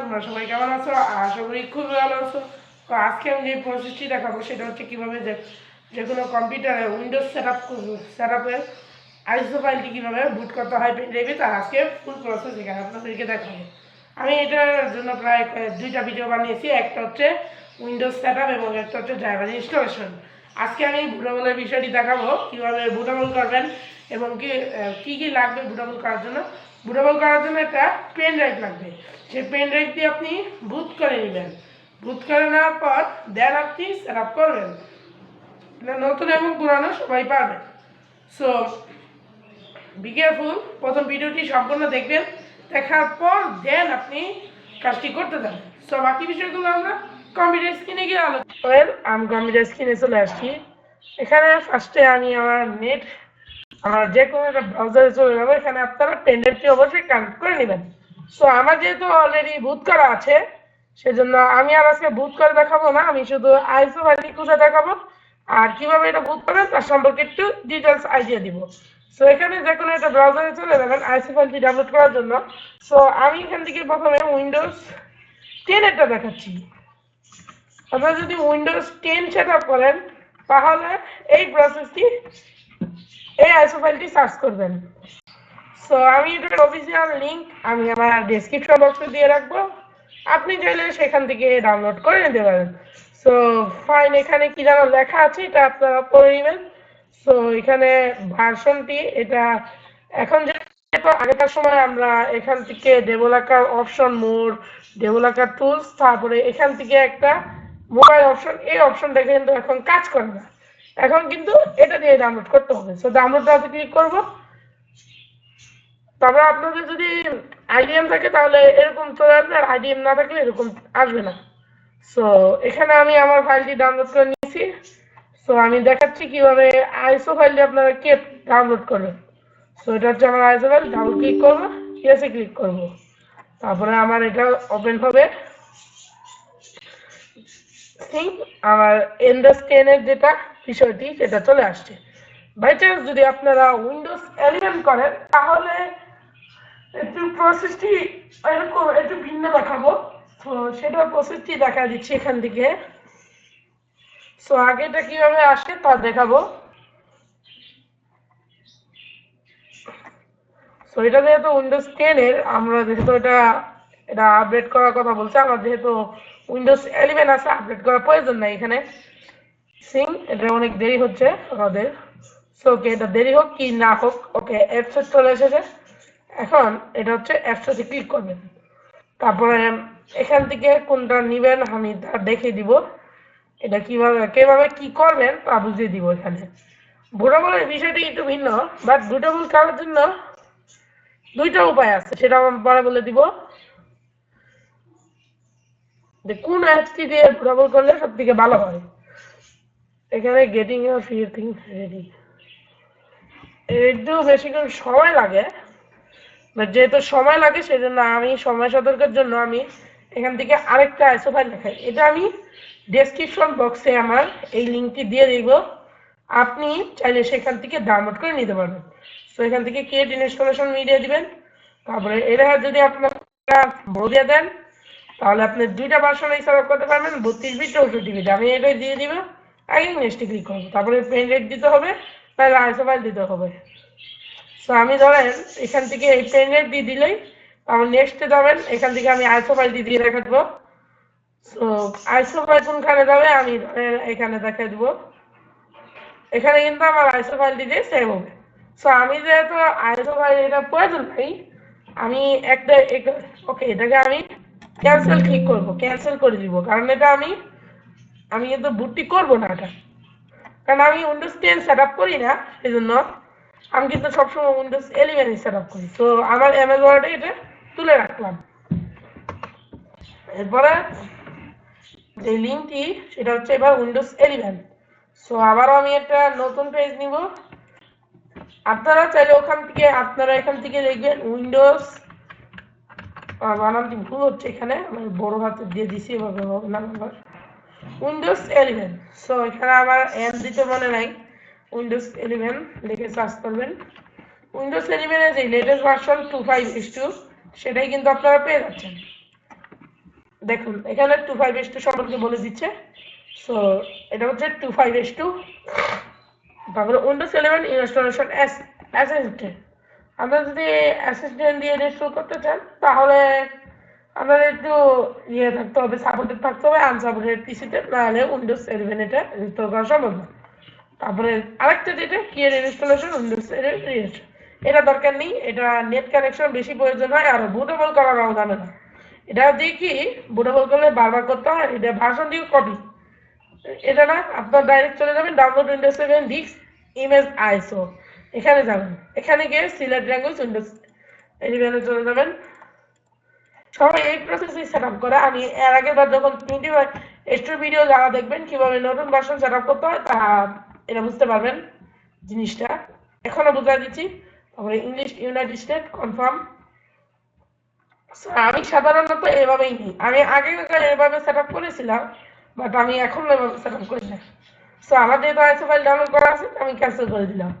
তোমরা সবাই কেমন আছো? আশা করি খুবই ভালো আছো। তো আজকে আমি যে প্রসেসটি দেখাবো সেটা হচ্ছে কীভাবে যে যে কোনো কম্পিউটারে উইন্ডোজ সেট আপ করব সেট আপের আইসো ফাইলটি কীভাবে বুট করতে হয় পেন ড্রাইভে তার আজকে ফুল প্রসেস এখানে আপনাদেরকে দেখাবো। আমি এটার জন্য প্রায় দুইটা ভিডিও বানিয়েছি। একটা হচ্ছে উইন্ডোজ সেট আপ এবং একটা হচ্ছে ড্রাইভার ইনস্টলেশন আজকে আমি বুটাবলের বিষয়টি দেখাবো। কীভাবে বুটাবল করবেন এবং কি কী কী লাগবে বুটাবল করার জন্য? বুটাবল করার জন্য একটা পেন ড্রাইভ লাগবে। সেই পেন ড্রাইভ দিয়ে আপনি বুট করে নেবেন। বুট করে নেওয়ার পর দেন আপনি সেট আপ করবেন। নতুন এবং পুরানো, সবাই পারবে। সো বি কেয়ারফুল প্রথম ভিডিওটি সম্পূর্ণ দেখবেন। দেখার পর দেন আপনি কাজটি করতে যাবেন। সো বাকি বিষয়গুলো আমরা কম্পিউটার স্ক্রিনে গিয়ে আলোচনা ওয়েল আমি কম্পিউটার স্ক্রিনে চলে আসছি। এখানে ফার্স্টে আমি আমার নেট যে কোনো একটা ব্রাউজারে চলে যাব, এখানে আপনারা পেনড্রাইভটি অবশ্যই কানেক্ট করে নেবেন। সো আমার যেহেতু অলরেডি বুট করা আছে, সেজন্য আমি আর আজকে বুট করে দেখাবো না, আমি শুধু আইসো ফাইলটি খুঁজে দেখাবো। আর কীভাবে এটা বুট করবেন তার সম্পর্কে একটু ডিটেলস আইডিয়া দিব। সো এখানে যে কোনো একটা ব্রাউজারে চলে যাবেন আইসো ফাইলটি ডাউনলোড করার জন্য। সো আমি এখান থেকে প্রথমে উইন্ডোজ টেন একটা দেখাচ্ছি। আপনারা যদি উইন্ডোজ টেন সেট আপ করেন, তাহলে এই প্রসেসটি এই সার্চ করবেন। সো আমি এটার অফিসিয়াল লিংক আমি আমার বক্সে দিয়ে রাখব। আপনি চাইলে সেখান থেকে ডাউনলোড করে নিতে পারেন। সো ফাইন এখানে কি যেন লেখা আছে, এটা আপনারা পড়ে নেবেন। সো এখানে ভার্সনটি এটা এখন যেহেতু আগেকার সময় আমরা এখান থেকে developer option mode developer tools তারপরে এখান থেকে একটা মোবাইল অপশন এই অপশনটা কিন্তু এখন কাজ করে না। এখন কিন্তু এটা দিয়ে ডাউনলোড করতে হবে। সো ডাউনলোড আছে ক্লিক করব। তারপরে আপনাদের যদি আইডিএম থাকে, তাহলে এরকম চলে আসবে। আর আইডিএম না থাকলে এরকম আসবে না। সো এখানে আমি আমার ফাইলটি ডাউনলোড করে নিয়েছি। সো আমি দেখাচ্ছি কীভাবে আইসো ফাইলটি আপনারা কে ডাউনলোড করবেন। সো এটা হচ্ছে আমার আইসো ফাইল ডাবল ক্লিক করব। ইয়েসে ক্লিক করব। তারপরে আমার এটা ওপেন হবে। ঠিক আমার এন্ডাস টেনের যেটা বিষয়টি, সেটা চলে আসছে। বাই চান্স যদি আপনারা উইন্ডোজ এলিভেন করেন, তাহলে একটু প্রসেসটি এরকম, একটু ভিন্ন দেখাবো। তো সেটা প্রসেসটি দেখা দিচ্ছি এখান থেকে। সো আগেটা কীভাবে আসে তা দেখাবো। সো এটা যেহেতু উইন্ডোজ টেনের আমরা যেহেতু এটা এটা আপডেট করার কথা বলছে, আমার যেহেতু উইন্ডোজ ইলেভেন আছে আপডেট করার প্রয়োজন নাই এখানে। সিং এটা অনেক দেরি হচ্ছে আমাদের। সো ওকে এটা দেরি হোক কি না হোক ওকে অ্যাপসে চলে এসেছে। এখন এটা হচ্ছে অ্যাপসে ক্লিক করবেন। তারপরে এখান থেকে কোনটা নেবেন আমি তা দেখে দিব। এটা কীভাবে কীভাবে কি করবেন তা বুঝিয়ে দিব এখানে। বুটাবলের বিষয়টি একটু ভিন্ন বাট বুটাবল করার জন্য দুইটা উপায় আছে, সেটা আমি পরে বলে দিব। যে কোন অ্যাপসটি দিয়ে বুটাবল করলে সব থেকে ভালো হয়? এখানে গেটিং এ ফির থিংস রেডি একটু বেশিক্ষণ সময় লাগে যেহেতু সময় লাগে, সেজন্য আমি সময় সতর্কের জন্য আমি এখান থেকে আরেকটা আইসো ফাইল দেখাই। এটা আমি ডেসক্রিপশন বক্সে আমার এই লিঙ্কটি দিয়ে দিব। আপনি চাইলে সেখান থেকে ডাউনলোড করে নিতে পারবেন। তো এখান থেকে ক্রিয়েট ইনস্টলেশন মিডিয়া দিবেন। তারপরে এটা যদি আপনারা বড় দেন তাহলে আপনি দুইটা ভার্সন হিসাবে করতে পারবেন, বত্রিশ বিট চৌষট্টি বিট আমি এটাই দিয়ে দিব, আগে নেক্সটে ক্লিক করব। তারপরে পেন রেট দিতে হবে, তাহলে আইসো ফাইল দিতে হবে। সো আমি ধরেন, এখান থেকে এই পেন রেট দিয়ে দিলেই তারপর নেক্সটে যাবেন, এখান থেকে আমি আইসো ফাইল দিয়ে রেখে দেবো সো আইসো ফাইল কোনখানে যাবে, আমি ধরেন এখানে দেখে দেবো। এখানে কিন্তু আমার আইসো ফাইলটি দিয়ে সেভ হবে। সো আমি যেহেতু আইসো ফাইল এটা প্রয়োজন নেই, আমি একটা ওকে এটাকে আমি ক্যান্সেল ক্লিক করব? ক্যান্সেল করে দিব। কারণ এটা আমি আমি কিন্তু বুটটি করব না এটা। কারণ আমি উইন্ডোজ টেন সেট আপ করি না এই জন্য আমি কিন্তু সবসময় উইন্ডোজ ইলেভেনই সেট আপ করি। তো আমার এমএস ওয়ার্ডে এটা তুলে রাখলাম। এরপরে যে লিঙ্কটি, সেটা হচ্ছে এবার উইন্ডোজ ইলেভেন সো আবারও আমি একটা নতুন পেজ নিব। আপনারা চাইলে ওখান থেকে, আপনারা এখান থেকে দেখবেন উইন্ডোজ বানানটি ভুল হচ্ছে এখানে আমি বড় হাতে দিয়ে দিছি এভাবে হবে না নাম্বার উইন্ডোজ ইলেভেন সো এখানে আমার এম দিতে মনে নাই। উইন্ডোজ ইলেভেন লিখে সার্চ করবেন। উইন্ডোজ ইলেভেনের যে latest version two five is two সেটাই কিন্তু আপনারা পেয়ে যাচ্ছেন। দেখুন, এখানে টু ফাইভ এস টু সম্পর্কে বলে দিচ্ছে। সো এটা হচ্ছে টু ফাইভ এস টু তারপরে উইন্ডোজ ইলেভেন ইনস্টলেশন অ্যাসিস্ট্যান্ট আমরা যদি অ্যাসিস্ট্যান্ট দিয়ে ইনস্টল করতে চান, তাহলে আমাদের একটু ইয়ে থাকতে হবে সাপোর্টেড থাকতে হবে আনসাপোর্টেড পিসিতে নাহলে উইন্ডোজ ইলেভেন এটা ইনস্টল করা সম্ভব না। তারপরে আরেকটা যেটা কিয়ার ইনস্টলেশন উইন্ডোজ ইলেভেন এটা দরকার নেই, এটা নেট কানেকশন বেশি প্রয়োজন হয়, আর বুটেবল করারও জানে না এটা কি বুটেবল করলে বারবার করতে হয়, এটা ভার্সন দিয়ে কপি এটা না, আপনার ডাইরেক্ট চলে যাবেন download Windows seven disk image ISO এখানে যাবেন। এখানে গিয়ে সিলেক্ট ল্যাঙ্গুয়েজ উইন্ডোজ এলিভেনে চলে যাবেন। সবাই এই প্রসেসই সেট আপ করে। আমি এর আগের বার যখন টোয়েন্টি এক্সট্রা ভিডিও যারা দেখবেন, কীভাবে নতুন ভার্সন সেট আপ করতে হয় তা এটা বুঝতে পারবেন জিনিসটা। এখনও বুঝাই দিচ্ছি। তারপরে ইংলিশ ইউনাইটেড স্টেট কনফার্ম আমি সাধারণত এভাবেই নিই। আমি আগে এভাবে সেট আপ করেছিলাম বাট আমি এখন এভাবে সেট আপ করি না। সো আমার যেহেতু আইসো ফাইল ডাউনলোড করা আছে আমি ক্যান্সেল করে দিলাম।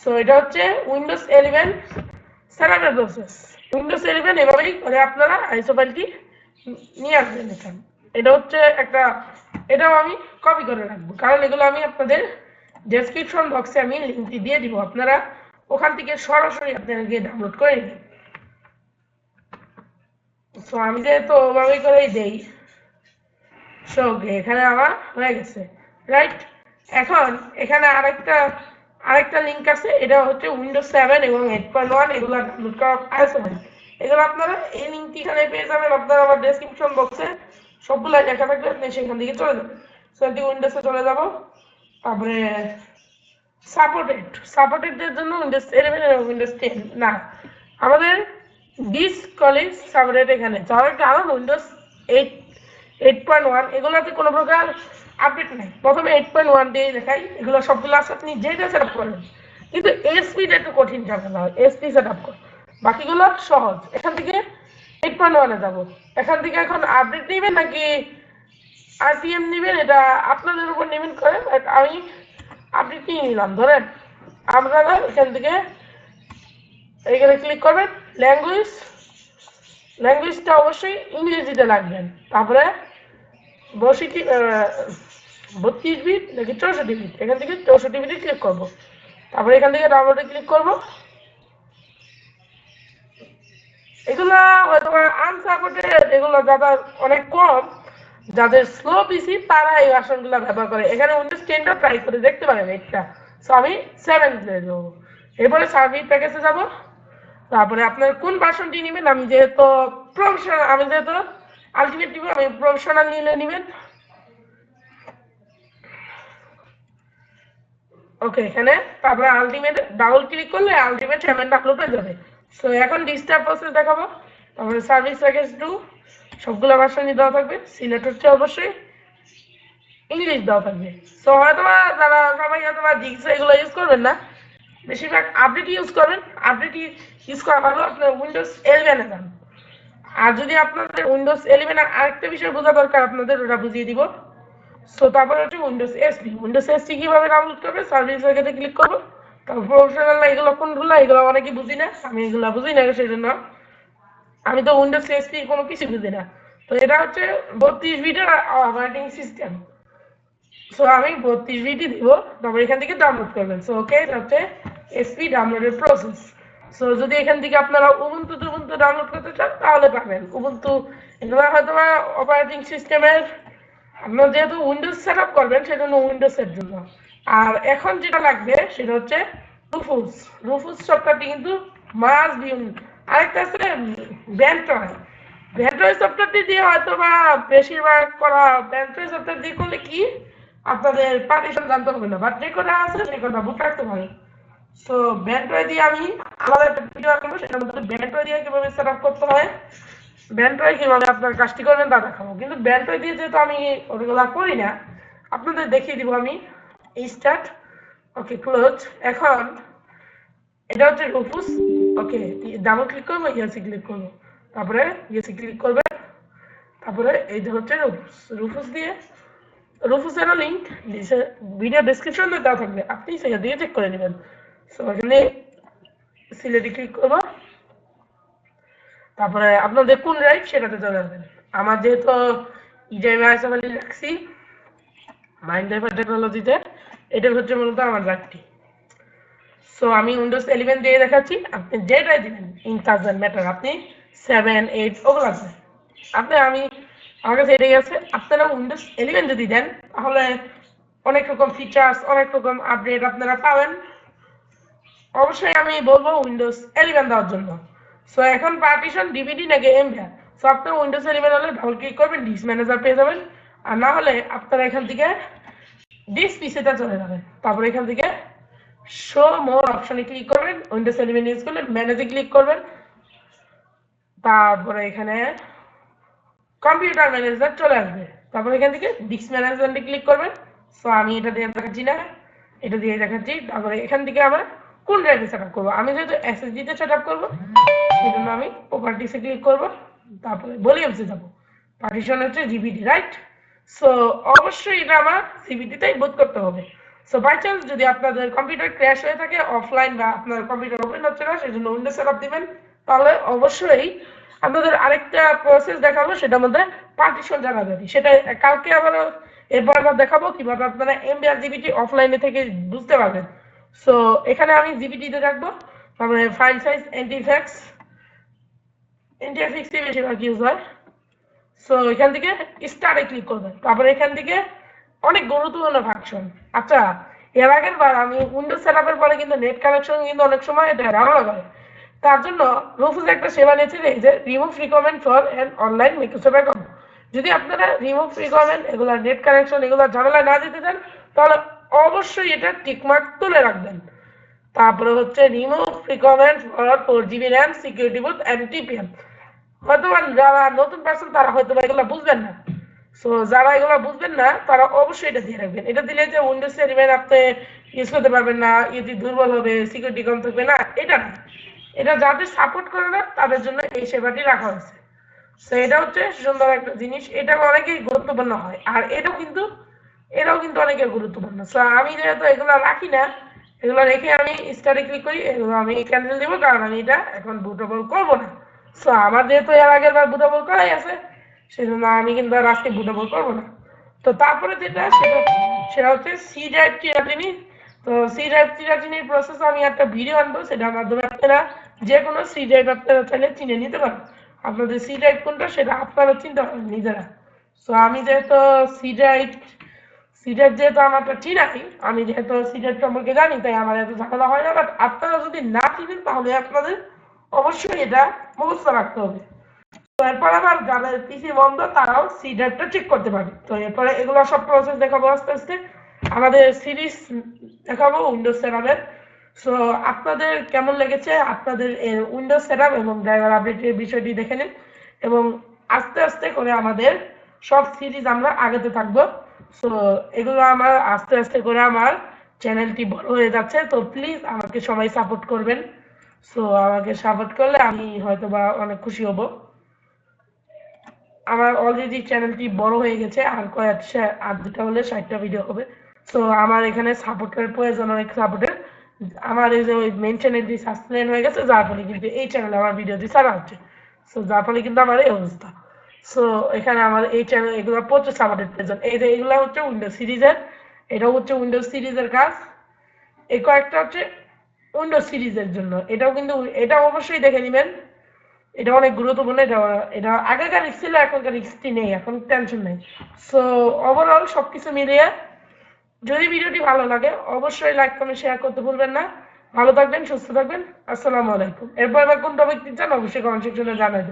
সো এটা হচ্ছে উইন্ডোজ ইলেভেন আপের প্রসেস উইন্ডোজ ইলেভেন এভাবেই করে আপনারা আইসো ফাইলটি নিয়ে আসবেন এখানে। এটা হচ্ছে একটা, এটাও আমি কপি করে রাখব। কারণ এগুলো আমি আপনাদের ডেসক্রিপশন বক্সে আমি লিঙ্কটি দিয়ে দিব। আপনারা ওখান থেকে সরাসরি আপনারা গিয়ে ডাউনলোড করে নেবেন সো আমি যেহেতু ওভাবেই করেই দেই সো এখানে আমার হয়ে গেছে। রাইট এখন এখানে আরেকটা আরেকটা লিঙ্ক আছে, এটা হচ্ছে উইন্ডোজ সেভেন এবং এইট পয়েন্ট ওয়ান এগুলো ডাউনলোড করা আছে এগুলো আপনারা এই লিঙ্কটি এখানে পেয়ে যাবেন, আপনারা আমার ডেসক্রিপশন বক্সে সবগুলো লেখা থাকবে, আপনি সেখান থেকে চলে যাবেন। সো এটি উইন্ডোজে চলে যাব, তারপরে সাপোর্টেড সাপোর্টেডদের জন্য উইন্ডোজ ইলেভেন এবং উইন্ডোজ টেন না, আমাদের ডিস কলেজ সাপোর্টেড এখানে, যার কারণ Windows eight eight point one এগুলোতে কোনো প্রকার আপডেট নেই। প্রথমে এইট পয়েন্ট ওয়ান দিয়ে দেখাই, এগুলো সবগুলো আছে, আপনি যেটা সেট আপ করবেন কিন্তু এসপিটা একটু কঠিন ঝামেলা হয় এসপি সেট আপ কর। বাকিগুলো সহজ। এখান থেকে এইট পয়েন্ট ওয়ানে যাব। এখান থেকে এখন আপডেট নেবেন নাকি আরপিএম নেবেন? এটা আপনাদের উপর নেবেন করে বাট আমি আপডেট নিয়ে নিলাম। ধরেন, আপনারা এখান থেকে এখানে ক্লিক করবেন ল্যাঙ্গুয়েজ ল্যাঙ্গুয়েজটা অবশ্যই ইংরেজিতে লাগবেন তারপরে বসিটি বত্রিশ বিট নাকি চৌষট্টি বিট? এখান থেকে চৌষট্টি বিটে ক্লিক করব। তারপরে এখান থেকে ডাউনলোডে ক্লিক করব। এগুলা হয়তো আনসাপোর্টেড এগুলো যাদের অনেক কম, যাদের স্লো পিসি তারা এই ভার্সনগুলো ব্যবহার করে। এখানে উইন্ডোজ টেনটা ট্রাই করে দেখতে পারেন এটা সো আমি সেভেন যাব এরপরে সার্ভিস প্যাকেজে যাব। তারপরে আপনার কোন বাসনটি নেবেন? আমি যেহেতু প্রফেশনাল আমি যেহেতু আলটিমেট নিব আমি প্রফেশনাল নিলে নেবেন। ওকে এখানে তারপরে আলটিমেট ডাবল ক্লিক করলে আলটিমেট সেভেন আপলোড হয়ে যাবে। সো এখন ডিস্টার্ব প্রসেস দেখাবো। তারপরে সার্ভিস প্যাকেজ টু সবগুলো ভার্সনই দেওয়া থাকবে। সিলেক্ট হচ্ছে অবশ্যই ইংলিশ দেওয়া থাকবে। সো হয়তো যারা সবাই হয়তো বা ডিক্স এগুলো ইউজ করবেন না। বেশিরভাগ আপডেট ইউজ করবেন। আপডেট ইউজ করা ভালো। আপনার উইন্ডোজ ইলেভেনে যান। আর যদি আপনাদের উইন্ডোজ ইলেভেনের আরেকটা বিষয় বোঝা দরকার, আপনাদের ওটা বুঝিয়ে দিব। সো তারপরে হচ্ছে উইন্ডোজ এসপি উইন্ডোজ এসপি কীভাবে ডাউনলোড করবে? সার্ভিস প্যাকেজে ক্লিক করব। তারপর প্রফেশনাল এগুলো কোনগুলো এগুলো অনেকে বুঝি না। আমি এগুলো বুঝি না সেই জন্য আমি তো উইন্ডোজ এসপি কোনো কিছু বুঝি না। তো এটা হচ্ছে বত্রিশ বিটের অপারেটিং সিস্টেম সো আমি বত্রিশ বিটি দিব। তারপর এখান থেকে ডাউনলোড করবেন। সো ওকে এটা হচ্ছে এসপি ডাউনলোডের প্রসেস সো যদি এখান থেকে আপনারা উবুন্টু টুবুন্টু ডাউনলোড করতে চান, তাহলে পাবেন। উবুন্টু এগুলো হয়তো বা অপারেটিং সিস্টেমের আপনার যেহেতু উইন্ডোজ সেট আপ করবেন, সেজন্য উইন্ডোজের জন্য। আর এখন যেটা লাগবে, সেটা হচ্ছে রুফুস রুফুস সফটওয়্যারটি কিন্তু মাস বিউন আরেকটা আছে ব্যান্টয় ব্যান্টয় সফটওয়্যারটি দিয়ে হয়তো বা বেশিরভাগ করা ব্যান্টয় সফটওয়্যার দিয়ে করলে কি, আপনাদের পার্টিশন জানতে হবে না। বাট যে কটা আছে সে কটা বুক রাখতে পারে সো ব্যান্টয় দিয়ে আমি আলাদা একটা ভিডিও করব সেটার মধ্যে ব্যান্টয় দিয়ে কীভাবে সেট আপ করতে হয় ব্যান্টয় কীভাবে আপনার কাজটি করবেন তা দেখাবো। কিন্তু ব্যান্টয় দিয়ে যেহেতু আমি ওগুলো করি না, আপনাদের দেখিয়ে দিব আমি। স্টার্ট ওকে ক্লোজ এখন এটা হচ্ছে রুফুস ওকে ডাবল ক্লিক করব ইয়েসি ক্লিক করব। তারপরে ইয়েসি ক্লিক করবে, তারপরে এই হচ্ছে রুফুস রুফুস দিয়ে রুফুসেরও লিঙ্ক ভিডিও ডিসক্রিপশনে দেওয়া থাকবে, আপনি সেখান দিয়ে চেক করে নেবেন। সো এখানে সিলেটে ক্লিক করব? তারপরে আপনাদের কোন ড্রাইভ সেটাতে চলে আসবেন। আমার যেহেতু আইসাফালি রাখছি মাইন্ড ড্রাইভার টেকনোলজিতে এটা হচ্ছে মূলত আমার সো আমি উইন্ডোজ ইলেভেন দিয়ে দেখাচ্ছি, আপনি যেটাই দিবেন ইন থাউজেন্ড ম্যাটার আপনি সেভেন এইট ওগুলো আছে। আপনি, আমি, আমার কাছে এটাই আছে, আপনারা উইন্ডোজ ইলেভেন যদি দেন, তাহলে অনেক রকম ফিচার্স অনেক রকম আপডেট আপনারা পাবেন। অবশ্যই আমি বলব উইন্ডোজ ইলেভেন দেওয়ার জন্য। সো এখন পার্টিশন ডিভিডি নাকি এমভিআর সো আপনার উইন্ডোজ ইলেভেন হলে ডাবল ক্লিক করবেন ডিস ম্যানেজার পেয়ে যাবেন। আর না হলে আপনারা এখান থেকে ডিস পিসিতে চলে যাবেন। তারপর এখান থেকে শো মোর অপশনে ক্লিক করবেন। উইন্ডোজ ইলেভেন ইউজ করলে ম্যানেজে ক্লিক করবেন। তারপরে এখানে কম্পিউটার ম্যানেজার চলে আসবে। তারপর এখান থেকে ডিস্ক ম্যানেজমেন্টে ক্লিক করবেন। সো আমি এটা দিয়ে দেখাচ্ছি না। এটা দিয়ে দেখাচ্ছি। তারপরে এখান থেকে আমরা কোন ড্রাইভে সেট আপ করব? আমি যেহেতু এসএসডি তে সেট আপ করব সেই জন্য আমি প্রপার্টিসে ক্লিক করব, তারপরে ভলিউমসে যাব। পার্টিশন হচ্ছে জিবিডি রাইট সো অবশ্যই এটা আমার সিবিডিতেই বোধ করতে হবে। সো বাই চান্স যদি আপনাদের কম্পিউটার ক্র্যাশ হয়ে থাকে অফলাইন বা আপনার কম্পিউটার ওপেন হচ্ছে না সেই জন্য উইন্ডোজ সেট আপ দিবেন। তাহলে অবশ্যই আপনাদের আরেকটা প্রসেস দেখাবো সেটার মধ্যে পার্টিশন জানা যাবে সেটা কালকে আবার এরপর আবার দেখাবো, কীভাবে আপনারা এমবিআর জিবিটি অফলাইনে থেকে বুঝতে পারবেন। সো এখানে আমি জিবিটিতে রাখব তারপরে ফাইল সাইজ এন্টিফ্যাক্স এন্টিফ্যাক্সই বেশিরভাগ ইউজ হয়। সো এখান থেকে স্টার্টে ক্লিক করবেন। তারপরে এখান থেকে অনেক গুরুত্বপূর্ণ ফাংশন আচ্ছা এর আগের বার আমি উইন্ডোজ সেট আপের পরে কিন্তু নেট কানেকশন কিন্তু অনেক সময় এটা ঝামেলা করে। তার জন্য রুফুজ একটা সেবা নিয়েছে এই যে remove recommend for an online Microsoft account যদি আপনারা রিমুভ রিকমেন্ড এগুলো নেট কানেকশন এগুলো ঝামেলা না দিতে চান, তাহলে অবশ্যই এটা টিকমার্ক তুলে রাখবেন। তারপরে হচ্ছে remove recommend for four GB RAM security boot and TPM হয়তো যারা নতুন পার্সন তারা হয়তো এগুলো বুঝবেন না। সো যারা এগুলো বুঝবেন না, তারা অবশ্যই এটা দিয়ে রাখবেন। এটা দিলে যে উইন্ডোজ ইলেভেন আপনি ইউজ করতে পারবেন না ইউটি দুর্বল হবে সিকিউরিটি কম থাকবে না, এটা না। এটা যাদের সাপোর্ট করে না, তাদের জন্য এই সেবাটি রাখা হয়েছে। তো এটা হচ্ছে সুন্দর একটা জিনিস। এটা অনেকেই গুরুত্বপূর্ণ হয়। আর এটাও কিন্তু এটাও কিন্তু অনেকের গুরুত্বপূর্ণ। সো আমি যেহেতু এগুলো রাখি না, এগুলো রেখে আমি স্টারে ক্লিক করি এগুলো আমি ক্যান্সেল দেবো কারণ আমি এটা এখন বুটেবল করব না। সো আমার যেহেতু এর আগের বার বুটেবল করাই আছে সেই জন্য আমি কিন্তু আর আজকে বুটেবল করব না। তো তারপরে যেটা সেটা সেটা হচ্ছে সি ড্রাইভ চিরাটিনি তো সি ড্রাইভ চিরাটিনির প্রসেস আমি একটা ভিডিও আনব, সেটার মাধ্যমে আপনারা যে কোনো সি ড্রাইভ আপনারা চাইলে চিনে নিতে পারেন। আপনাদের সি ড্রাইভ কোনটা সেটা আপনারা চিন্তা করেন নিজেরা। সো আমি যেহেতু সি ড্রাইভ সি ড্রাইভ যেহেতু আমারটা চিনাই আমি যেহেতু সি ড্রাইভ সম্পর্কে জানি, তাই আমার এত ঝামেলা হয় না বাট আপনারা যদি না চিনেন, তাহলে আপনাদের অবশ্যই এটা মুখস্থ রাখতে হবে। তো এরপর আবার যাদের পিসি বন্ধ, তারাও সি ড্রাইভটা চেক করতে পারে তো এরপরে এগুলো সব প্রসেস দেখাবো আস্তে আস্তে। আমাদের সিরিজ দেখাবো উইন্ডোজ সেভেনের সো আপনাদের কেমন লেগেছে? আপনাদের উইন্ডোজ সেটআপ এবং ড্রাইভার আপডেটের বিষয়টি দেখে নিন। এবং আস্তে আস্তে করে আমাদের সব সিরিজ আমরা আগাতে থাকব। সো এগুলো আমার আস্তে আস্তে করে আমার চ্যানেলটি বড় হয়ে যাচ্ছে। তো প্লিজ আমাকে সবাই সাপোর্ট করবেন। সো আমাকে সাপোর্ট করলে আমি হয়তো বা অনেক খুশি হব। আমার অলরেডি চ্যানেলটি বড় হয়ে গেছে, আর কয়েকটা আর দুটা হলে ষাটটা ভিডিও হবে। সো আমার এখানে সাপোর্টের প্রয়োজন অনেক সাপোর্টের আমার এই যে ওই মেন চ্যানেলটি সাসপেন্ড হয়ে গেছে, যার ফলে কিন্তু এই চ্যানেলে আমার ভিডিওটি ছাড়া হচ্ছে সো যার ফলে কিন্তু আমার এই অবস্থা। সো এখানে আমার এই চ্যানেল এগুলো প্রচুর সাপোর্টের প্রয়োজন এই যে এগুলো হচ্ছে উইন্ডোজ সিরিজের এটা হচ্ছে উইন্ডোজ সিরিজের কাজ। এই কয়েকটা হচ্ছে উইন্ডোজ সিরিজের জন্য। এটাও কিন্তু এটা অবশ্যই দেখে নেবেন। এটা অনেক গুরুত্বপূর্ণ, এটা এটা আগেকার রিক্স ছিল, এখনকার রিক্সটি নেই, এখন টেনশন নেই। সো ওভারঅল সবকিছু মিলিয়ে যদি ভিডিওটি ভালো লাগে, অবশ্যই লাইক কমেন্ট শেয়ার করতে ভুলবেন না। ভালো থাকবেন, সুস্থ থাকবেন। আসসালামু আলাইকুম। এরপর এবার কোন টপিক চান অবশ্যই কমেন্ট সেকশনে জানাবেন।